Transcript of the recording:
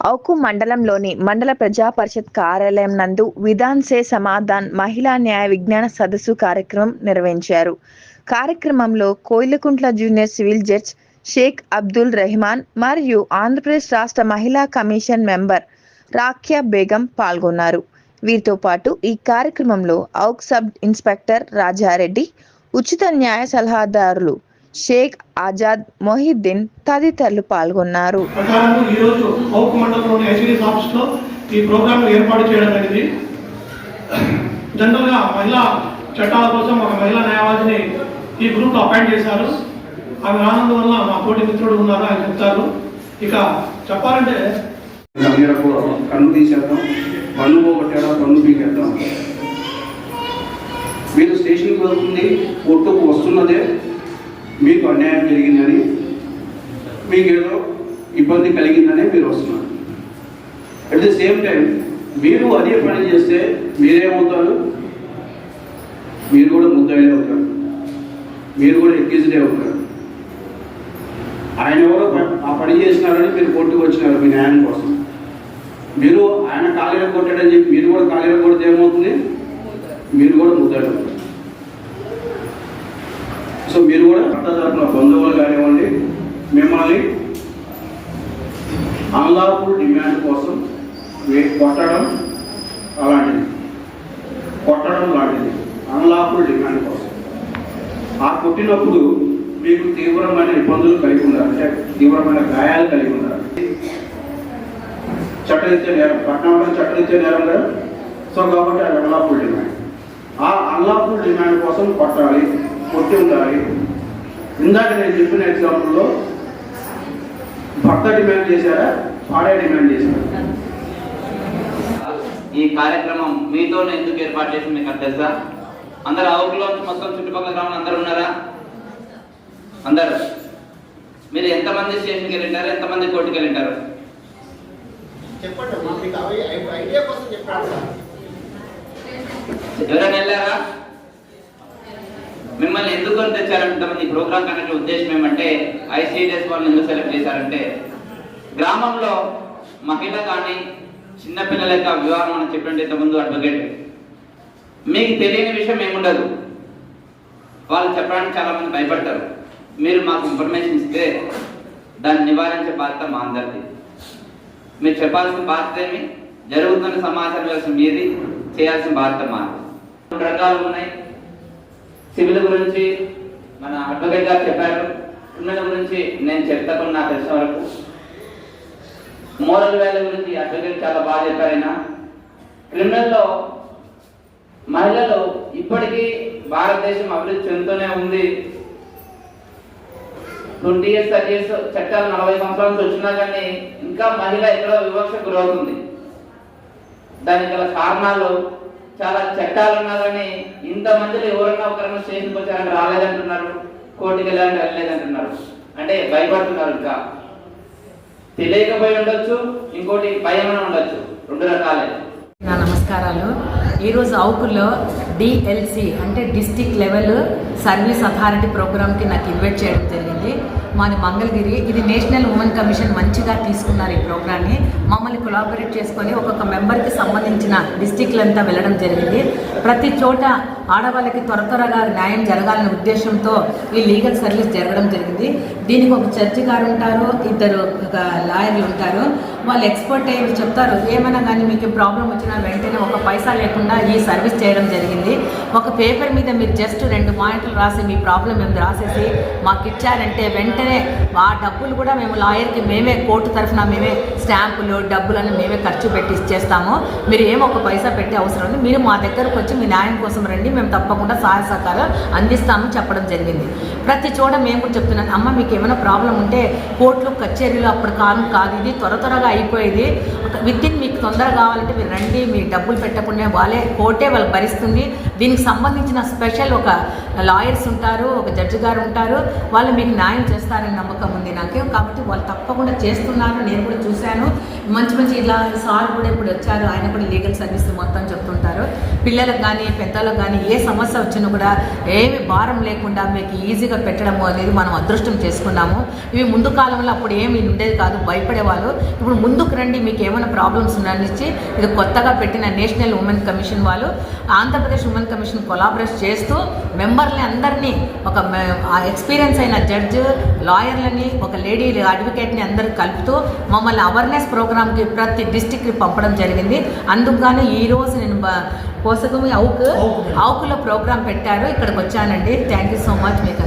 ఔకు మండలంలోని మండల ప్రజా పరిషత్ కార్యాలయం నందు విధాన్ సే సమాధాన్ మహిళా న్యాయ విజ్ఞాన సదస్సు కార్యక్రమం నిర్వహించారు. కార్యక్రమంలో Koilakuntla junior civil judge Sheikh Abdul Rehman మరియు ఆంధ్రప్రదేశ్ రాష్ట్ర మహిళా కమిషన్ మెంబర్ రాఖ్యా బేగం పాల్గొన్నారు. వీరితో పాటు ఈ కార్యక్రమంలో ఔక్ సబ్ ఇన్స్పెక్టర్ రాజారెడ్డి ఉచిత న్యాయ సలహాదారులు షేక్ ఆజాద్ మొహిద్దీన్ తదితరులు పాల్గొన్నారు. ఈ ప్రోగ్రామ్ ఏర్పాటు చేయడం జరిగింది. జనరల్గా మహిళా చట్టాల కోసం ఒక మహిళా న్యాయవాదిని ఈ గ్రూప్లో అపాయింట్ చేశారు. ఆమె రానందువల్ల మా తోటి మిత్రుడు ఉన్నారు ఆయన చెప్తారు. ఇక చెప్పాలంటే కన్ను తీసేద్దాం పన్ను పోగొట్టాడా పన్ను పీకేద్దాం. మీరు స్టేషన్కి వెళ్తుంది కోర్టుకు వస్తున్నదే మీకు అన్యాయం జరిగిందని మీకు ఏదో ఇబ్బంది కలిగిందనే మీరు వస్తున్నారు. అట్ ది సేమ్ టైం మీరు అదే పని చేస్తే మీరేమవుతారు? మీరు కూడా ముద్దాయిలే అవుతారు. మీరు కూడా ఎక్కిజడే అవుతారు. ఆయన ఎవరో ఆ పని చేసినారని మీరు కోర్టుకు వచ్చినారు మీ న్యాయం కోసం. మీరు ఆయన కాలేర కొట్టాడని చెప్పి మీరు కూడా కాలేర కొడితే ఏమవుతుంది? మీరు కూడా ముద్దాడు అవుతారు. సో మీరు కూడా భర్త తరపున బంధువులు కానివ్వండి మిమ్మల్ని అన్లాఫుల్ డిమాండ్ కోసం కొట్టడం అలాంటిది. కొట్టడం లాంటిది. అన్లాఫుల్ డిమాండ్ కోసం. ఆ కొట్టినప్పుడు మీకు తీవ్రమైన ఇబ్బందులు కలిగి ఉన్నారు అంటే తీవ్రమైన గాయాలు కలిగి ఉన్నారు చట్టరీత్యా నేరం. పట్టణంలో చట్టరీత్యా నేరం కదా? సో కాబట్టి అది అన్లాఫుల్ డిమాండ్. ఆ అన్లాఫుల్ డిమాండ్ కోసం కొట్టాలి కొట్టి ఉండాలి. ఇందాక నేను చెప్పిన ఎగ్జాంపుల్లో భర్త డిమాండ్ చేశారా? భార్య డిమాండ్ చేశారా? ఈ కార్యక్రమం మీతోనే ఎందుకు ఏర్పాటు చేసి మీకు తెలుసా? అందరు అవుట్లో మొత్తం చుట్టుపక్కల గ్రామాలు అందరు ఉన్నారా? అందరు. మీరు ఎంతమంది స్టేషన్కి వెళ్ళింటారు? ఎంతమంది కోర్టుకి వెళ్ళింటారు? ఎవరైనా వెళ్ళారా? మిమ్మల్ని ఎందుకు అని తెచ్చారంటే? ఈ ప్రోగ్రామ్ కనెక్ట్ ఉద్దేశం ఏమంటే ఐసీడీఎస్ వాళ్ళని ఎందుకు సెలెక్ట్ చేశారంటే గ్రామంలో మహిళ కానీ చిన్నపిల్లల యొక్క వివాహం అని చెప్పండి ఇంతకుముందు అడ్వకేట్ మీకు తెలియని విషయం ఏముండదు. వాళ్ళు చెప్పడానికి చాలా మంది భయపడతారు. మీరు మాకు ఇన్ఫర్మేషన్ ఇస్తే దాన్ని నివారించే బాధ్యత మా అందరిది. మీరు చెప్పాల్సిన బాధ్యత ఏమి? జరుగుతున్న సమాచారం మీది చేయాల్సిన బాధ్యత మాది. రెండు రకాలు ఉన్నాయి. సివిల్ గురించి మన అడ్వకేట్ గారు చెప్పారు. క్రిమినల్ గురించి నేను చెప్తాను నాకు తెలిసిన వరకు. మోరల్ వాల్యూ గురించి అడ్వకేట్ చాలా బాగా చెప్పారైనా క్రిమినల్లో మహిళలు ఇప్పటికీ భారతదేశం అభివృద్ధి చెందుతూనే ఉంది. ట్వంటీ ఇయర్స్ థర్టీ ఇయర్స్ చట్టాలు నలభై సంవత్సరాల నుంచి వచ్చినా కానీ ఇంకా మహిళ ఎక్కడో వివక్ష గురవుతుంది. దానికి గల కారణాలు చాలా చట్టాలు ఉన్నారని ఇంత మందిలో ఎవరన్నా ఒకరన్నా స్టేషన్ వచ్చారంటే రాలేదంటున్నారు కోర్టుకి వెళ్ళాలని వెళ్ళలేదంటున్నారు అంటే భయపడుతున్నారు ఇంకా. తెలియకపోయి ఉండొచ్చు ఇంకోటి భయం ఉండొచ్చు. రెండు రకాలే. నా నమస్కారాలు. ఈరోజు అవుకుల్లో డిఎల్సి అంటే డిస్టిక్ లెవెల్ సర్వీస్ అథారిటీ ప్రోగ్రామ్కి నాకు ఇన్వైట్ చేయడం జరిగింది. మాది మంగళగిరి. ఇది నేషనల్ ఉమెన్ కమిషన్ మంచిగా తీసుకున్నారు ఈ ప్రోగ్రామ్ని. మమ్మల్ని కొలాబరేట్ చేసుకొని ఒక్కొక్క మెంబర్కి సంబంధించిన డిస్టిక్లంతా వెళ్ళడం జరిగింది. ప్రతి చోట ఆడవాళ్ళకి త్వర త్వరగా న్యాయం జరగాలనే ఉద్దేశంతో ఈ లీగల్ సర్వీస్ జరగడం జరిగింది. దీనికి ఒక జడ్జి గారు ఉంటారు ఇద్దరు ఒక లాయర్లు ఉంటారు. వాళ్ళు ఎక్స్పర్ట్ అయ్యి చెప్తారు ఏమైనా కానీ మీకు ప్రాబ్లం వచ్చినా వెంటనే ఒక పైసా లేకుండా ఈ సర్వీస్ చేయడం జరిగింది. ఒక పేపర్ మీద మీరు జస్ట్ రెండు పాయింట్లు రాసి మీ ప్రాబ్లం మేము రాసేసి మాకు ఇచ్చారంటే వెంటనే ఆ డబ్బులు కూడా మేము లాయర్కి మేమే కోర్టు తరఫున మేమే స్టాంపులు డబ్బులను మేమే ఖర్చు పెట్టి ఇచ్చేస్తాము. మీరు ఏం ఒక పైసా పెట్టే అవసరం ఉంది మీరు మా దగ్గరకు వచ్చి మీ న్యాయం కోసం రండి. మేము తప్పకుండా సహాయ సహకారాలు అందిస్తామని చెప్పడం జరిగింది. ప్రతి చోట మేము కూడా చెప్తున్నాను అమ్మ మీకు ఏమైనా ప్రాబ్లం ఉంటే కోర్టులు కచేరీలు అప్పుడు కాలం కాదు. ఇది త్వర త్వరగా అయిపోయేది. విత్ ఇన్ మీకు తొందరగా కావాలంటే మీరు రండి. మీ డబ్బులు పెట్టకుండా వాళ్ళే కోర్టే వాళ్ళు భరిస్తుంది. దీనికి సంబంధించిన స్పెషల్ ఒక లాయర్స్ ఉంటారు ఒక జడ్జి గారు ఉంటారు. వాళ్ళు మీకు న్యాయం చేస్తారని నమ్మకం ఉంది నాకు కాబట్టి వాళ్ళు తప్పకుండా చేస్తున్నారు. నేను కూడా చూశాను. మంచి మంచి ఇలా సార్ కూడా ఇప్పుడు వచ్చారు ఆయన కూడా లీగల్ సర్వీస్ మొత్తం చెప్తుంటారు. పిల్లలకు కానీ పెద్దలకు కానీ ఏ సమస్య వచ్చినా కూడా ఏమి భారం లేకుండా మీకు ఈజీగా పెట్టడము అనేది మనం అదృష్టం చేసుకున్నాము. ఇవి ముందు కాలంలో అప్పుడు ఏమి ఉండేది కాదు భయపడేవాళ్ళు. ఇప్పుడు ముందుకు రండి మీకు ఏమైనా ప్రాబ్లమ్స్ ఉన్నాయనిచ్చి ఇది కొత్తగా పెట్టిన నేషనల్ ఉమెన్ కమిషన్ వాళ్ళు ఆంధ్రప్రదేశ్ ఉమెన్ కమిషన్ కొలాబరేట్ చేస్తూ మెంబర్ని అందరినీ ఒక ఎక్స్పీరియన్స్ అయిన జడ్జ్ లాయర్లని ఒక లేడీ అడ్వకేట్ని అందరూ కలుపుతూ మమ్మల్ని అవేర్నెస్ ప్రోగ్రామ్కి ప్రతి డిస్టిక్కి పంపడం జరిగింది. అందుకు గాను ఈరోజు నేను పోసకమి అవుకు అవుకులో ప్రోగ్రామ్ పెట్టారు. ఇక్కడికి వచ్చానండి. థ్యాంక్ యూ సో మచ్ మీకు.